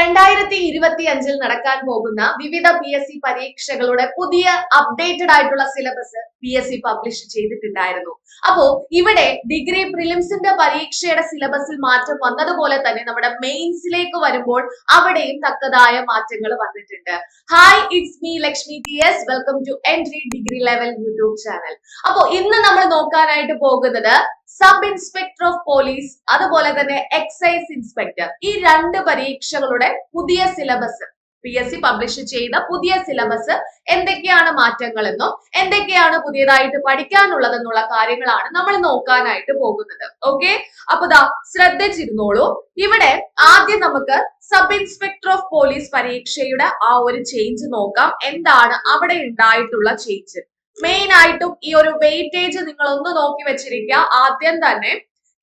രണ്ടായിരത്തി ഇരുപത്തി അഞ്ചിൽ നടക്കാൻ പോകുന്ന വിവിധ പി എസ് സി പരീക്ഷകളുടെ പുതിയ അപ്ഡേറ്റഡ് ആയിട്ടുള്ള syllabus P S C publish ചെയ്തിട്ടുണ്ടായിരുന്നു. അപ്പോ ഇവിടെ ഡിഗ്രി പ്രിലിംസിന്റെ പരീക്ഷയുടെ സിലബസിൽ മാറ്റം വന്നതുപോലെ തന്നെ നമ്മുടെ മെയിൻസിലേക്ക് വരുമ്പോൾ അവിടെയും തക്കതായ മാറ്റങ്ങൾ വന്നിട്ടുണ്ട്. Hi it's me Lakshmi T S welcome to entry degree level YouTube channel അപ്പോ ഇന്ന് നമ്മൾ നോക്കാനായിട്ട് പോകുന്നത് സബ് ഇൻസ്പെക്ടർ ഓഫ് പോലീസ് അതുപോലെ തന്നെ എക്സൈസ് ഇൻസ്പെക്ടർ ഈ രണ്ട് പരീക്ഷകളുടെ പുതിയ syllabus P S C publish ചെയ്ത പുതിയ സിലബസ് എന്തൊക്കെയാണ് മാറ്റങ്ങളെന്നും എന്തൊക്കെയാണ് പുതിയതായിട്ട് പഠിക്കാനുള്ളതെന്നുള്ള കാര്യങ്ങളാണ് നമ്മൾ നോക്കാനായിട്ട് പോകുന്നത്. ഓക്കെ അപ്പൊ ദാ ശ്രദ്ധിച്ചിരുന്നോളൂ. ഇവിടെ ആദ്യം നമുക്ക് സബ് ഇൻസ്പെക്ടർ ഓഫ് പോലീസ് പരീക്ഷയുടെ ആ ഒരു ചേഞ്ച് നോക്കാം. എന്താണ് അവിടെ ഉണ്ടായിട്ടുള്ള ചേഞ്ച് മെയിൻ ആയിട്ടും ഈ ഒരു വെയിറ്റേജ് നിങ്ങൾ ഒന്ന് നോക്കി വെച്ചിരിക്കുക. ആദ്യം തന്നെ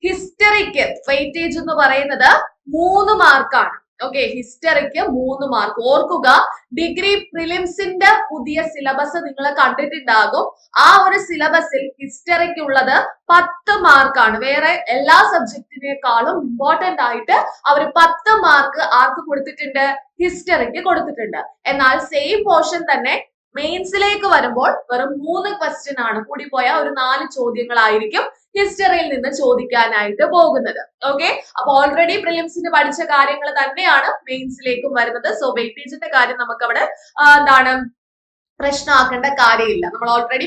ഹിസ്റ്ററിക്ക് വെയിറ്റേജ് എന്ന് പറയുന്നത് മൂന്ന് മാർക്കാണ് ഓക്കെ ഹിസ്റ്ററിക്ക് മൂന്ന് മാർക്ക് ഓർക്കുക ഡിഗ്രി പ്രിലിംസിന്റെ പുതിയ സിലബസ് നിങ്ങൾ കണ്ടിട്ടുണ്ടാകും. ആ ഒരു സിലബസിൽ ഹിസ്റ്ററിക്ക് ഉള്ളത് പത്ത് മാർക്കാണ് വേറെ എല്ലാ സബ്ജക്റ്റിനേക്കാളും ഇമ്പോർട്ടന്റ് ആയിട്ട് അവർ പത്ത് മാർക്ക് ആർക്ക് കൊടുത്തിട്ടുണ്ട്? ഹിസ്റ്ററിക്ക് കൊടുത്തിട്ടുണ്ട്. എന്നാൽ സെയിം പോർഷൻ തന്നെ മെയിൻസിലേക്ക് വരുമ്പോൾ വെറും മൂന്ന് ക്വസ്റ്റ്യൻ ആണ്. കൂടി പോയ ഒരു നാല് ചോദ്യങ്ങളായിരിക്കും ഹിസ്റ്ററിയിൽ നിന്ന് ചോദിക്കാനായിട്ട് പോകുന്നത്. ഓക്കെ അപ്പൊ ഓൾറെഡി പ്രിലിംസിന് പഠിച്ച കാര്യങ്ങൾ തന്നെയാണ് മെയിൻസിലേക്കും വരുന്നത്. സോ വെയിറ്റേജിന്റെ കാര്യം നമുക്ക് അവിടെ എന്താണ് പ്രശ്നമാക്കേണ്ട കാര്യമില്ല. നമ്മൾ ഓൾറെഡി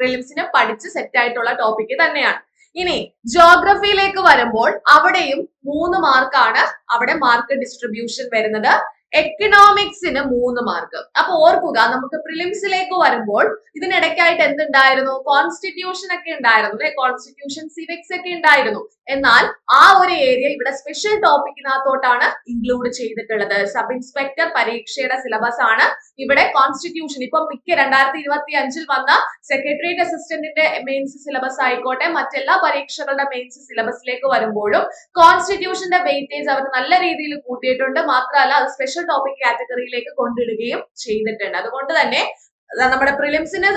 പ്രിലിംസിന് പഠിച്ച് സെറ്റ് ആയിട്ടുള്ള ടോപ്പിക് തന്നെയാണ്. ഇനി ജോഗ്രഫിയിലേക്ക് വരുമ്പോൾ അവിടെയും മൂന്ന് മാർക്കാണ് അവിടെ മാർക്ക് ഡിസ്ട്രിബ്യൂഷൻ വരുന്നത്. എക്കണോമിക്സിന് മൂന്ന് മാർക്ക് അപ്പൊ ഓർക്കുക നമുക്ക് പ്രിലിംസിലേക്ക് വരുമ്പോൾ ഇതിനിടയ്ക്കായിട്ട് എന്തുണ്ടായിരുന്നു? കോൺസ്റ്റിറ്റ്യൂഷൻ ഒക്കെ ഉണ്ടായിരുന്നു അല്ലെ? കോൺസ്റ്റിറ്റ്യൂഷൻ സിവിക്സ് ഒക്കെ ഉണ്ടായിരുന്നു. എന്നാൽ ആ ഒരു ഏരിയ ഇവിടെ സ്പെഷ്യൽ ടോപ്പിക്കിനകത്തോട്ടാണ് ഇൻക്ലൂഡ് ചെയ്തിട്ടുള്ളത്. സബ് ഇൻസ്പെക്ടർ പരീക്ഷയുടെ സിലബസ് ആണ് ഇവിടെ കോൺസ്റ്റിറ്റ്യൂഷൻ ഇപ്പൊ മിക്ക രണ്ടായിരത്തി ഇരുപത്തി അഞ്ചിൽ വന്ന സെക്രട്ടേറിയറ്റ് അസിസ്റ്റന്റിന്റെ മെയിൻസ് സിലബസ് ആയിക്കോട്ടെ മറ്റെല്ലാ പരീക്ഷകളുടെ മെയിൻസ് സിലബസിലേക്ക് വരുമ്പോഴും കോൺസ്റ്റിറ്റ്യൂഷന്റെ വെയിറ്റേജ് അവർ നല്ല രീതിയിൽ കൂട്ടിയിട്ടുണ്ട്. മാത്രമല്ല അത് സ്പെഷ്യൽ ടോപ്പിക് കാറ്റഗറിയിലേക്ക് കൊണ്ടിടുകയും ചെയ്തിട്ടുണ്ട്. അതുകൊണ്ട് തന്നെ നമ്മുടെ പ്രിലിംസിന്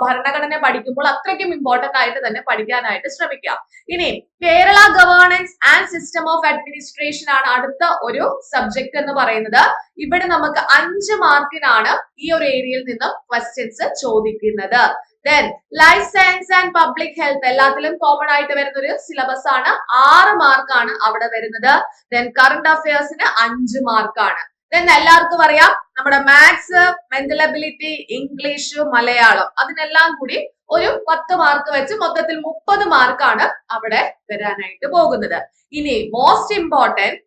ഭരണഘടന പഠിക്കുമ്പോൾ അത്രയ്ക്കും ഇമ്പോർട്ടന്റ് ആയിട്ട് തന്നെ പഠിക്കാനായിട്ട് ശ്രമിക്കാം. ഇനി Kerala governance and system of administration ആണ് അടുത്ത ഒരു സബ്ജക്ട് എന്ന് പറയുന്നത്. ഇവിടെ നമുക്ക് അഞ്ച് മാർക്കിനാണ് ഈ ഒരു ഏരിയയിൽ നിന്ന് ക്വസ്റ്റ്യൻസ് ചോദിക്കുന്നത്. Then life science and public health എല്ലാത്തിലും കോമൺ ആയിട്ട് വരുന്ന ഒരു സിലബസ് ആണ്. ആറ് മാർക്കാണ് അവിടെ വരുന്നത്. ദെൻ കറണ്ട് അഫയേഴ്സിന് അഞ്ച് മാർക്കാണ് ദെൻ എല്ലാവർക്കും അറിയാം നമ്മുടെ maths mental ability English Malayalam അതിനെല്ലാം കൂടി ഒരു പത്ത് മാർക്ക് വെച്ച് മൊത്തത്തിൽ മുപ്പത് മാർക്കാണ് അവിടെ വരാനായിട്ട് പോകുന്നത്. ഇനി മോസ്റ്റ് ഇമ്പോർട്ടന്റ്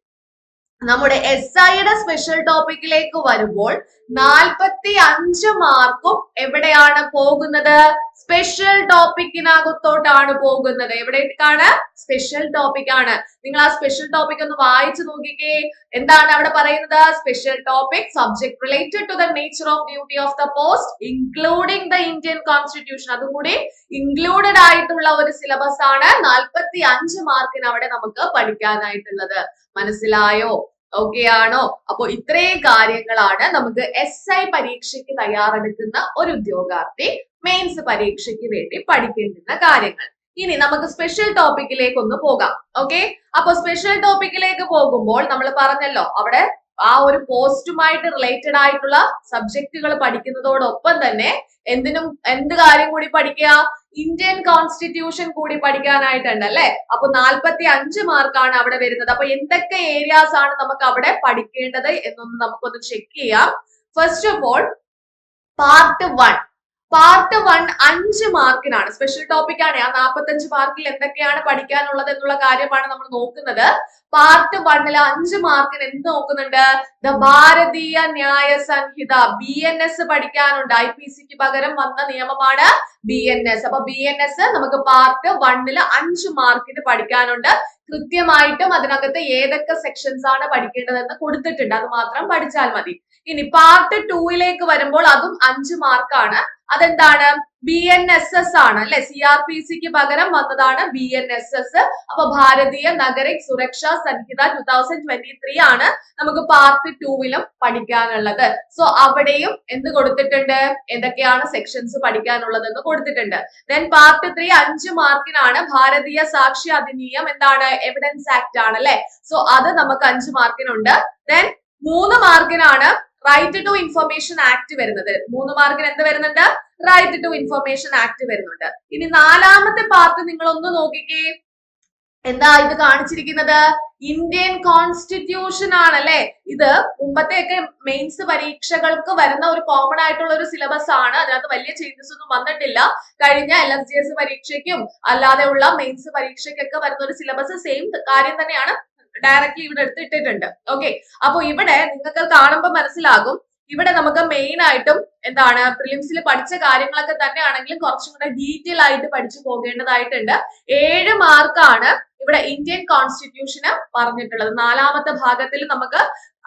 നമ്മുടെ എസ് ഐയുടെ സ്പെഷ്യൽ ടോപ്പിക്കിലേക്ക് വരുമ്പോൾ നാൽപ്പത്തി അഞ്ച് മാർക്കും എവിടെയാണ് പോകുന്നത്? സ്പെഷ്യൽ ടോപ്പിക്കിനകത്തോട്ടാണ് പോകുന്നത്. എവിടേക്കാണ്? സ്പെഷ്യൽ ടോപ്പിക് ആണ്. നിങ്ങൾ ആ സ്പെഷ്യൽ ടോപ്പിക് ഒന്ന് വായിച്ചു നോക്കിക്കേ. എന്താണ് അവിടെ പറയുന്നത്? Special topic subject related to the nature of duty of the post including the Indian constitution അതും കൂടി ഇൻക്ലൂഡഡ് ആയിട്ടുള്ള ഒരു സിലബസ് ആണ്. നാൽപ്പത്തി അഞ്ച് മാർക്കിന് അവിടെ നമുക്ക് പഠിക്കാനായിട്ടുള്ളത്. മനസ്സിലായോ? ഓക്കെ ആണോ? അപ്പൊ ഇത്രയും കാര്യങ്ങളാണ് നമുക്ക് എസ് ഐ പരീക്ഷയ്ക്ക് തയ്യാറെടുക്കുന്ന ഒരു ഉദ്യോഗാർത്ഥി മെയിൻസ് പരീക്ഷയ്ക്ക് വേണ്ടി പഠിക്കേണ്ടുന്ന കാര്യങ്ങൾ. ഇനി നമുക്ക് സ്പെഷ്യൽ ടോപ്പിക്കിലേക്ക് ഒന്ന് പോകാം. ഓക്കെ അപ്പൊ സ്പെഷ്യൽ ടോപ്പിക്കിലേക്ക് പോകുമ്പോൾ നമ്മൾ പറഞ്ഞല്ലോ അവിടെ ആ ഒരു പോസ്റ്റുമായിട്ട് റിലേറ്റഡ് ആയിട്ടുള്ള സബ്ജക്റ്റുകൾ പഠിക്കുന്നതോടൊപ്പം തന്നെ എന്തിനും എന്ത് കാര്യം കൂടി പഠിക്കുക? ഇന്ത്യൻ കോൺസ്റ്റിറ്റ്യൂഷൻ കൂടി പഠിക്കാനായിട്ടുണ്ട് അല്ലെ? അപ്പൊ നാൽപ്പത്തി അഞ്ച് മാർക്കാണ് അവിടെ വരുന്നത്. അപ്പൊ എന്തൊക്കെ ഏരിയാസ് ആണ് നമുക്ക് അവിടെ പഠിക്കേണ്ടത് എന്നൊന്ന് നമുക്കൊന്ന് ചെക്ക് ചെയ്യാം. First of all part one part one അഞ്ച് മാർക്കിനാണ്. സ്പെഷ്യൽ ടോപ്പിക് ആണ്. ആ നാൽപ്പത്തഞ്ച് മാർക്കിൽ എന്തൊക്കെയാണ് പഠിക്കാനുള്ളത് എന്നുള്ള കാര്യമാണ് നമ്മൾ നോക്കുന്നത്. പാർട്ട് വണ്ണിൽ അഞ്ച് മാർക്കിന് എന്ത് നോക്കുന്നുണ്ട്? The Bharatiya Nyaya Sanhita B N S പഠിക്കാനുണ്ട്. ഐ പി സിക്ക് പകരം വന്ന നിയമമാണ് ബി എൻ എസ് അപ്പൊ ബി എൻ എസ് നമുക്ക് പാർട്ട് വണ്ണിൽ അഞ്ച് മാർക്കിന് പഠിക്കാനുണ്ട്. കൃത്യമായിട്ടും അതിനകത്ത് ഏതൊക്കെ സെക്ഷൻസ് ആണ് പഠിക്കേണ്ടതെന്ന് കൊടുത്തിട്ടുണ്ട്. അത് മാത്രം പഠിച്ചാൽ മതി. ഇനി പാർട്ട് ടൂയിലേക്ക് വരുമ്പോൾ അതും അഞ്ച് മാർക്കാണ് അതെന്താണ്? ബി എൻ എസ് എസ് ആണ് അല്ലെ? സി ആർ പി സിക്ക് പകരം വന്നതാണ് ബി എൻ എസ് എസ് അപ്പൊ Bharatiya Nagarik Suraksha Sanhita two thousand twenty three ആണ് നമുക്ക് പാർട്ട് ടൂവിലും പഠിക്കാനുള്ളത്. സോ അവിടെയും എന്ത് കൊടുത്തിട്ടുണ്ട്? എന്തൊക്കെയാണ് സെക്ഷൻസ് പഠിക്കാനുള്ളതെന്ന് കൊടുത്തിട്ടുണ്ട്. ദെൻ പാർട്ട് ത്രീ അഞ്ച് മാർക്കിനാണ് ഭാരതീയ സാക്ഷി അധിനിയം എന്താണ്? എവിഡൻസ് ആക്ട് ആണ് അല്ലെ? സോ അത് നമുക്ക് അഞ്ച് മാർക്കിനുണ്ട് ദെൻ മൂന്ന് മാർക്കിനാണ് റൈറ്റ് ടു ഇൻഫർമേഷൻ ആക്ട് വരുന്നത്. മൂന്ന് മാർക്കിന് എന്ത് വരുന്നുണ്ട്? റൈറ്റ് ടു ഇൻഫർമേഷൻ ആക്ട് വരുന്നുണ്ട്. ഇനി നാലാമത്തെ പാർട്ട് നിങ്ങൾ ഒന്ന് നോക്കിക്കേ. എന്താ ഇത് കാണിച്ചിരിക്കുന്നത്? ഇന്ത്യൻ കോൺസ്റ്റിറ്റ്യൂഷൻ ആണല്ലേ? ഇത് മുമ്പത്തെയൊക്കെ മെയിൻസ് പരീക്ഷകൾക്ക് വരുന്ന ഒരു കോമൺ ആയിട്ടുള്ള ഒരു സിലബസ് ആണ്. അതിനകത്ത് വലിയ ചേഞ്ചസ് ഒന്നും വന്നിട്ടില്ല. കഴിഞ്ഞ എൽ എസ് ജി എസ് പരീക്ഷയ്ക്കും അല്ലാതെയുള്ള മെയിൻസ് പരീക്ഷയ്ക്കൊക്കെ വരുന്ന ഒരു സിലബസ് സെയിം കാര്യം തന്നെയാണ്. ഡയറക്റ്റ്ലി ഇവിടെ എടുത്തിട്ടിട്ടുണ്ട്. ഓക്കെ അപ്പൊ ഇവിടെ നിങ്ങൾക്ക് കാണുമ്പോൾ മനസ്സിലാകും. ഇവിടെ നമുക്ക് മെയിൻ ആയിട്ടും എന്താണ് പ്രിലിംസിൽ പഠിച്ച കാര്യങ്ങളൊക്കെ തന്നെയാണെങ്കിലും കുറച്ചും കൂടെ ഡീറ്റെയിൽ ആയിട്ട് പഠിച്ചു പോകേണ്ടതായിട്ടുണ്ട്. ഏഴ് മാർക്കാണ് ഇവിടെ ഇന്ത്യൻ കോൺസ്റ്റിറ്റ്യൂഷന് പറഞ്ഞിട്ടുള്ളത്. നാലാമത്തെ ഭാഗത്തിൽ നമുക്ക്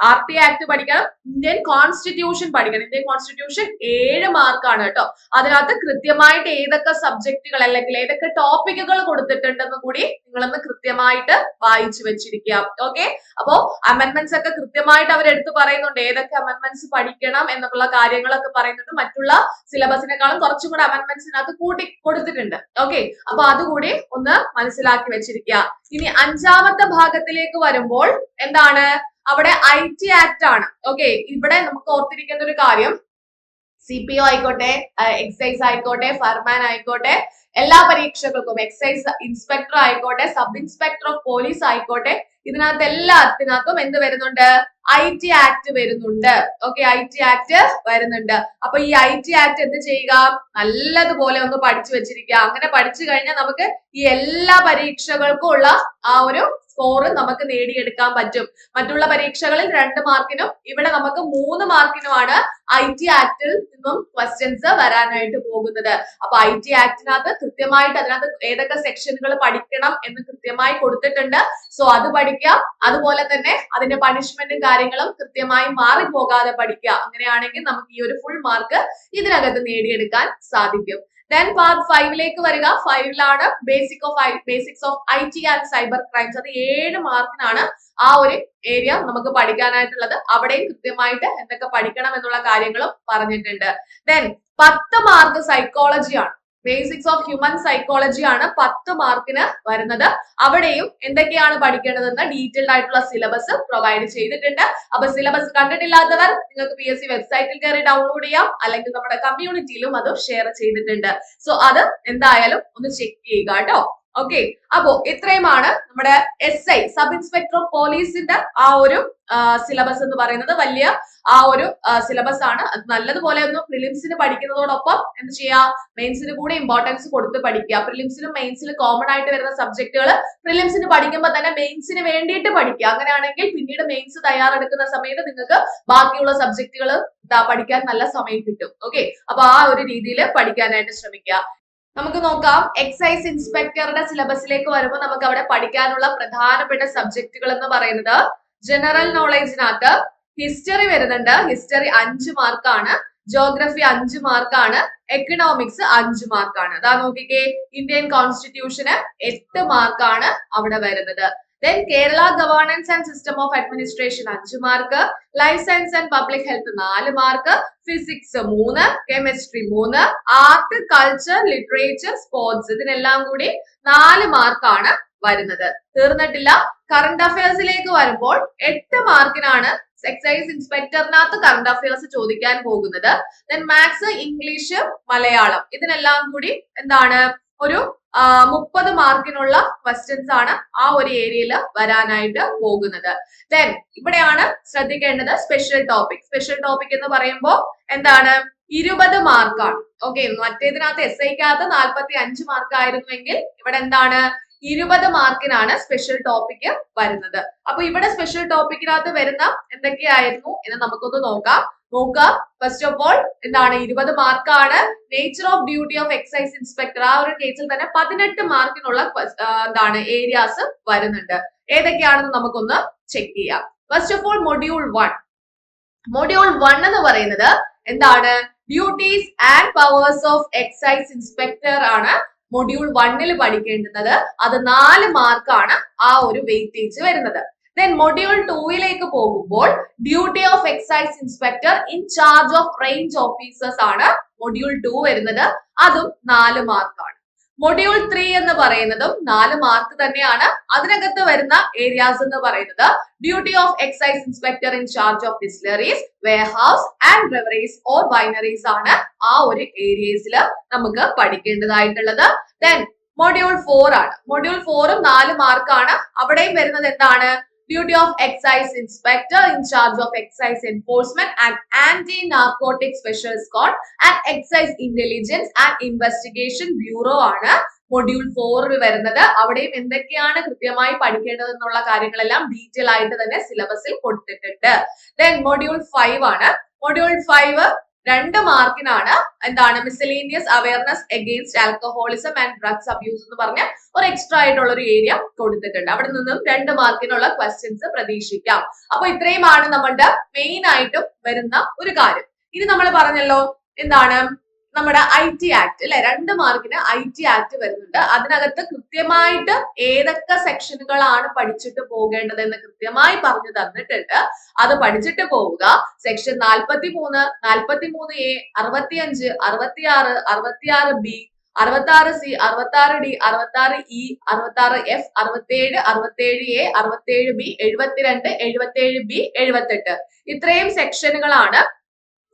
ആർ ടി ആക്ട് പഠിക്കണം ഇന്ത്യൻ കോൺസ്റ്റിറ്റ്യൂഷൻ പഠിക്കണം. ഇന്ത്യൻ കോൺസ്റ്റിറ്റ്യൂഷൻ ഏഴ് മാർക്കാണ് കേട്ടോ. അതിനകത്ത് കൃത്യമായിട്ട് ഏതൊക്കെ സബ്ജക്റ്റുകൾ അല്ലെങ്കിൽ ഏതൊക്കെ ടോപ്പിക്കുകൾ കൊടുത്തിട്ടുണ്ടെന്ന് കൂടി നിങ്ങളൊന്ന് കൃത്യമായിട്ട് വായിച്ചു വെച്ചിരിക്കുക ഓക്കെ അപ്പോ അമെന്റ്മെന്റ്സ് ഒക്കെ കൃത്യമായിട്ട് അവർ എടുത്തു പറയുന്നുണ്ട്. ഏതൊക്കെ അമെന്റ്മെന്റ്സ് പഠിക്കണം എന്നുള്ള കാര്യങ്ങളൊക്കെ പറയുന്നുണ്ട്. മറ്റുള്ള സിലബസിനെക്കാളും കുറച്ചും കൂടെ അമെന്റ്മെന്റ്സിനകത്ത് കൂട്ടി കൊടുത്തിട്ടുണ്ട്. ഓക്കെ അപ്പൊ അതുകൂടി ഒന്ന് മനസ്സിലാക്കി വെച്ചിരിക്കുക. ഇനി അഞ്ചാമത്തെ ഭാഗത്തിലേക്ക് വരുമ്പോൾ എന്താണ്? അവിടെ ഐ ടി ആക്ട് ആണ്. ഓക്കെ ഇവിടെ നമുക്ക് ഓർത്തിരിക്കേണ്ട ഒരു കാര്യം സി പി ഒ ആയിക്കോട്ടെ എക്സൈസ് ആയിക്കോട്ടെ ഫർമാൻ ആയിക്കോട്ടെ എല്ലാ പരീക്ഷകൾക്കും എക്സൈസ് ഇൻസ്പെക്ടർ ആയിക്കോട്ടെ സബ് ഇൻസ്പെക്ടർ ഓഫ് പോലീസ് ആയിക്കോട്ടെ ഇതിനകത്ത് എല്ലാത്തിനകത്തും എന്ത് വരുന്നുണ്ട്? ഐ ടി ആക്ട് വരുന്നുണ്ട്. ഓക്കെ ഐ ടി ആക്ട് വരുന്നുണ്ട്. അപ്പൊ ഈ ഐ ടി ആക്ട് എന്ത് ചെയ്യുക? നല്ലതുപോലെ ഒന്ന് പഠിച്ചു വെച്ചിരിക്കുക. അങ്ങനെ പഠിച്ചു കഴിഞ്ഞാൽ നമുക്ക് ഈ എല്ലാ പരീക്ഷകൾക്കും ഉള്ള ആ ഒരു സ്കോർ നമുക്ക് നേടിയെടുക്കാൻ പറ്റും. മറ്റുള്ള പരീക്ഷകളിൽ രണ്ട് മാർക്കിനും ഇവിടെ നമുക്ക് മൂന്ന് മാർക്കിനുമാണ് ഐ ടി ആക്ടിൽ നിന്നും ക്വസ്റ്റ്യൻസ് വരാനായിട്ട് പോകുന്നത്. അപ്പൊ ഐ ടി ആക്ടിനകത്ത് കൃത്യമായിട്ട് അതിനകത്ത് ഏതൊക്കെ സെക്ഷനുകൾ പഠിക്കണം എന്ന് കൃത്യമായി കൊടുത്തിട്ടുണ്ട്. സോ അത് പഠിക്കാം അതുപോലെ തന്നെ അതിന്റെ പണിഷ്മെന്റും കാര്യങ്ങളും കൃത്യമായി മാറിപ്പോകാതെ പഠിക്കുക. അങ്ങനെയാണെങ്കിൽ നമുക്ക് ഈ ഒരു ഫുൾ മാർക്ക് ഇതിനകത്ത് നേടിയെടുക്കാൻ സാധിക്കും. ദെൻ പാർട്ട് ഫൈവിലേക്ക് വരിക. ഫൈവിലാണ് basic of basics of I T and cyber crimes അത് ഏഴ് മാർക്കിനാണ് ആ ഒരു ഏരിയ നമുക്ക് പഠിക്കാനായിട്ടുള്ളത്. അവിടെയും കൃത്യമായിട്ട് എന്തൊക്കെ പഠിക്കണം എന്നുള്ള കാര്യങ്ങളും പറഞ്ഞിട്ടുണ്ട്. ദെൻ പത്ത് മാർക്ക് സൈക്കോളജിയാണ് ബേസിക്സ് ഓഫ് ഹ്യൂമൻ സൈക്കോളജി ആണ് പത്ത് മാർക്കിന് വരുന്നത്. അവിടെയും എന്തൊക്കെയാണ് പഠിക്കേണ്ടതെന്ന് ഡീറ്റെയിൽഡ് ആയിട്ടുള്ള സിലബസ് പ്രൊവൈഡ് ചെയ്തിട്ടുണ്ട്. അപ്പൊ സിലബസ് കണ്ടിട്ടില്ലാത്തവർ നിങ്ങൾക്ക് പി എസ് സി വെബ്സൈറ്റിൽ കയറി ഡൗൺലോഡ് ചെയ്യാം. അല്ലെങ്കിൽ നമ്മുടെ കമ്മ്യൂണിറ്റിയിലും അത് ഷെയർ ചെയ്തിട്ടുണ്ട്. സോ അത് എന്തായാലും ഒന്ന് ചെക്ക് ചെയ്യുക കേട്ടോ. ഓക്കെ അപ്പോ ഇത്രയുമാണ് നമ്മുടെ S I sub inspector of പോലീസിന്റെ ആ ഒരു സിലബസ് എന്ന് പറയുന്നത്. വലിയ ആ ഒരു സിലബസ് ആണ്. അത് നല്ലതുപോലെ ഒന്ന് പ്രിലിംസിന് പഠിക്കുന്നതോടൊപ്പം എന്ത് ചെയ്യാ? മെയിൻസിന് കൂടെ ഇമ്പോർട്ടൻസ് കൊടുത്ത് പഠിക്കുക. പ്രിലിംസിനും മെയിൻസിലും കോമൺ ആയിട്ട് വരുന്ന സബ്ജക്റ്റുകൾ പ്രിലിംസിന് പഠിക്കുമ്പോൾ തന്നെ മെയിൻസിന് വേണ്ടിയിട്ട് പഠിക്കുക. അങ്ങനെയാണെങ്കിൽ പിന്നീട് മെയിൻസ് തയ്യാറെടുക്കുന്ന സമയത്ത് നിങ്ങൾക്ക് ബാക്കിയുള്ള സബ്ജക്റ്റുകൾ പഠിക്കാൻ നല്ല സമയം കിട്ടും. ഓക്കെ അപ്പൊ ആ ഒരു രീതിയിൽ പഠിക്കാനായിട്ട് ശ്രമിക്കുക. നമുക്ക് നോക്കാം. എക്സൈസ് ഇൻസ്പെക്ടറുടെ സിലബസിലേക്ക് വരുമ്പോൾ നമുക്ക് അവിടെ പഠിക്കാനുള്ള പ്രധാനപ്പെട്ട സബ്ജക്റ്റുകൾ എന്ന് പറയുന്നത് ജനറൽ നോളേജിനകത്ത് ഹിസ്റ്ററി വരുന്നുണ്ട്. ഹിസ്റ്ററി അഞ്ച് മാർക്കാണ് ജോഗ്രഫി അഞ്ച് മാർക്കാണ് എക്കണോമിക്സ് അഞ്ച് മാർക്കാണ് അതാ നോക്കിക്കേ. ഇന്ത്യൻ കോൺസ്റ്റിറ്റ്യൂഷന് എട്ട് മാർക്കാണ് അവിടെ വരുന്നത്. Then Kerala governance and system of administration അഞ്ച് mark life science and public health നാല് മാർക്ക് ഫിസിക്സ് മൂന്ന് കെമിസ്ട്രി മൂന്ന് ആർട്ട് കൾച്ചർ ലിറ്ററേച്ചർ സ്പോർട്സ് ഇതിനെല്ലാം കൂടി നാല് മാർക്കാണ് വരുന്നത്. തീർന്നിട്ടില്ല. കറണ്ട് അഫയേഴ്സിലേക്ക് വരുമ്പോൾ എട്ട് മാർക്കിനാണ് എക്സൈസ് ഇൻസ്പെക്ടറിനകത്ത് കറണ്ട് അഫയേഴ്സ് ചോദിക്കാൻ പോകുന്നത്. ദെൻ മാത്സ് ഇംഗ്ലീഷ് മലയാളം ഇതിനെല്ലാം കൂടി എന്താണ് ഒരു മുപ്പത് മാർക്കിനുള്ള ക്വസ്റ്റ്യൻസ് ആണ് ആ ഒരു ഏരിയയിൽ വരാനായിട്ട് പോകുന്നത്. ദെൻ ഇവിടെയാണ് ശ്രദ്ധിക്കേണ്ടത് സ്പെഷ്യൽ ടോപ്പിക് സ്പെഷ്യൽ ടോപ്പിക് എന്ന് പറയുമ്പോൾ എന്താണ്? ഇരുപത് മാർക്കാണ്. ഓക്കെ മറ്റേതിനകത്ത് എസ് ഐക്കകത്ത് നാൽപ്പത്തി അഞ്ച് മാർക്ക് ആയിരുന്നുവെങ്കിൽ ഇവിടെ എന്താണ്? ഇരുപത് മാർക്കിനാണ് സ്പെഷ്യൽ ടോപ്പിക് വരുന്നത്. അപ്പൊ ഇവിടെ സ്പെഷ്യൽ ടോപ്പിക്കിനകത്ത് വരുന്ന എന്തൊക്കെയായിരുന്നു എന്ന് നമുക്കൊന്ന് നോക്കാം. നോക്കുക. ഫസ്റ്റ് ഓഫ് ഓൾ എന്താണ്? ഇരുപത് മാർക്കാണ് nature of duty of excise inspector ആ ഒരു കേസിൽ തന്നെ പതിനെട്ട് മാർക്കിനുള്ള എന്താണ് ഏരിയാസ് വരുന്നുണ്ട്. ഏതൊക്കെയാണെന്ന് നമുക്കൊന്ന് ചെക്ക് ചെയ്യാം. First of all module one module one എന്ന് പറയുന്നത് എന്താണ്? Duties and powers of excise inspector ആണ് മൊഡ്യൂൾ വണ്ണിൽ പഠിക്കേണ്ടുന്നത്. അത് നാല് മാർക്കാണ് ആ ഒരു വെയിറ്റേജ് വരുന്നത്. ദെൻ മൊഡ്യൂൾ ടൂയിലേക്ക് പോകുമ്പോൾ duty of excise inspector in charge of range officers ആണ് മൊഡ്യൂൾ ടു വരുന്നത്. അതും നാല് മാർക്കാണ് മൊഡ്യൂൾ ത്രീ എന്ന് പറയുന്നതും നാല് മാർക്ക് തന്നെയാണ്. അതിനകത്ത് വരുന്ന ഏരിയാസ് എന്ന് പറയുന്നത് duty of excise inspector in charge of distilleries warehouse and breweries or wineries ആണ് ആ ഒരു ഏരിയസിൽ നമുക്ക് പഠിക്കേണ്ടതായിട്ടുള്ളത്. ദെൻ മൊഡ്യൂൾ ഫോർ ആണ്. മൊഡ്യൂൾ ഫോറും നാല് മാർക്കാണ് അവിടെയും വരുന്നത് എന്താണ്? Duty of excise inspector in charge of excise enforcement and anti narcotic special squad and excise intelligence and investigation bureau ആണ് മൊഡ്യൂൾ ഫോറിൽ വരുന്നത്. അവിടെയും എന്തൊക്കെയാണ് കൃത്യമായി പഠിക്കേണ്ടത് എന്നുള്ള കാര്യങ്ങളെല്ലാം ഡീറ്റെയിൽ ആയിട്ട് തന്നെ സിലബസിൽ കൊടുത്തിട്ടുണ്ട്. ദെൻ മൊഡ്യൂൾ ഫൈവ് ആണ്. മൊഡ്യൂൾ ഫൈവ് രണ്ട് മാർക്കിനാണ് എന്താണ് miscellaneous awareness against alcoholism and drugs abuse എന്ന് പറഞ്ഞ ഒരു എക്സ്ട്രാ ആയിട്ടുള്ള ഒരു ഏരിയ കൊടുത്തിട്ടുണ്ട്. അവിടെ നിന്നും രണ്ട് മാർക്കിനുള്ള ക്വസ്റ്റ്യൻസ് പ്രതീക്ഷിക്കാം. അപ്പൊ ഇത്രയുമാണ് നമ്മളുടെ മെയിൻ ആയിട്ടും വരുന്ന ഒരു കാര്യം. ഇനി നമ്മൾ പറഞ്ഞല്ലോ എന്താണ് നമ്മുടെ ഐ ടി ആക്ട് അല്ലെ രണ്ട് മാർക്കിന് ഐ ടി ആക്ട് വരുന്നുണ്ട്. അതിനകത്ത് കൃത്യമായിട്ട് ഏതൊക്കെ സെക്ഷനുകളാണ് പഠിച്ചിട്ട് പോകേണ്ടത് എന്ന് കൃത്യമായി പറഞ്ഞു തന്നിട്ടുണ്ട്. അത് പഠിച്ചിട്ട് പോവുക. സെക്ഷൻ നാൽപ്പത്തി മൂന്ന് നാൽപ്പത്തി മൂന്ന് എ അറുപത്തിയഞ്ച് അറുപത്തിയാറ് അറുപത്തിയാറ് ബി അറുപത്തി ആറ് സി അറുപത്തി ആറ് ഡി അറുപത്തി ആറ് ഇ അറുപത്തി ആറ് എഫ് അറുപത്തിയേഴ് അറുപത്തിയേഴ് എ അറുപത്തിയേഴ് ബി എഴുപത്തിരണ്ട് എഴുപത്തിയേഴ് ബി എഴുപത്തെട്ട്. ഇത്രയും സെക്ഷനുകളാണ്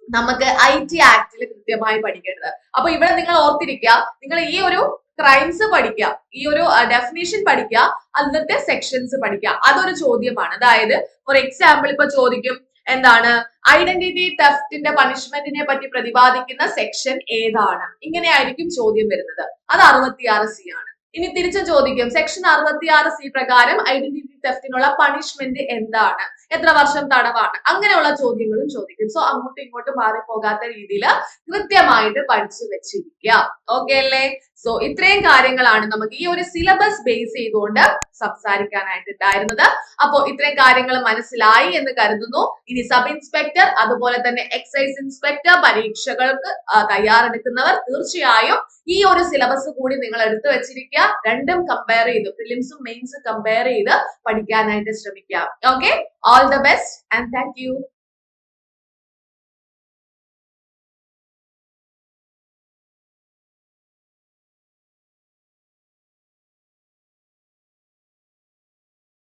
നമുക്ക് ഐ ടി ആക്ടിൽ കൃത്യമായി പഠിക്കേണ്ടത്. അപ്പൊ ഇവിടെ നിങ്ങൾ ഓർത്തിരിക്കുക നിങ്ങൾ ഈ ഒരു ക്രൈംസ് പഠിക്കുക ഈ ഒരു ഡെഫിനേഷൻ പഠിക്കുക അന്നത്തെ സെക്ഷൻസ് പഠിക്കുക. അതൊരു ചോദ്യമാണ്. അതായത് ഫോർ എക്സാമ്പിൾ ഇപ്പൊ ചോദിക്കും എന്താണ്? ഐഡന്റിറ്റി തെഫ്റ്റിന്റെ പണിഷ്മെന്റിനെ പറ്റി പ്രതിപാദിക്കുന്ന സെക്ഷൻ ഏതാണ്? ഇങ്ങനെയായിരിക്കും ചോദ്യം വരുന്നത്. അത് അറുപത്തിയാറ് സി ആണ്. ഇനി തിരിച്ചു ചോദിക്കും സെക്ഷൻ അറുപത്തിയാറ് സി പ്രകാരം ഐഡന്റിറ്റി തെഫ്റ്റിനുള്ള പണിഷ്മെന്റ് എന്താണ്? എത്ര വർഷം തടവാണ്? അങ്ങനെയുള്ള ചോദ്യങ്ങളും ചോദിക്കും. സോ അങ്ങോട്ടും ഇങ്ങോട്ടും മാറി പോകാത്ത രീതിയിൽ കൃത്യമായിട്ട് പഠിച്ചു വെച്ചിരിക്കുക. ഓക്കെ അല്ലേ? സോ ഇത്രയും കാര്യങ്ങളാണ് നമുക്ക് ഈ ഒരു സിലബസ് ബേസ് ചെയ്തുകൊണ്ട് സംസാരിക്കാനായിട്ട് ഉണ്ടായിരുന്നത് അപ്പോ ഇത്രയും കാര്യങ്ങൾ മനസ്സിലായി എന്ന് കരുതുന്നു. ഇനി സബ് ഇൻസ്പെക്ടർ അതുപോലെ തന്നെ എക്സൈസ് ഇൻസ്പെക്ടർ പരീക്ഷകൾക്ക് തയ്യാറെടുക്കുന്നവർ തീർച്ചയായും ഈ ഒരു സിലബസ് കൂടി നിങ്ങൾ എടുത്തു വെച്ചിരിക്കുക. രണ്ടും കമ്പയർ ചെയ്ത് ഫിലിംസും മെയിൻസും കമ്പയർ ചെയ്ത് പഠിക്കാനായിട്ട് ശ്രമിക്കുക okay all the best and thank you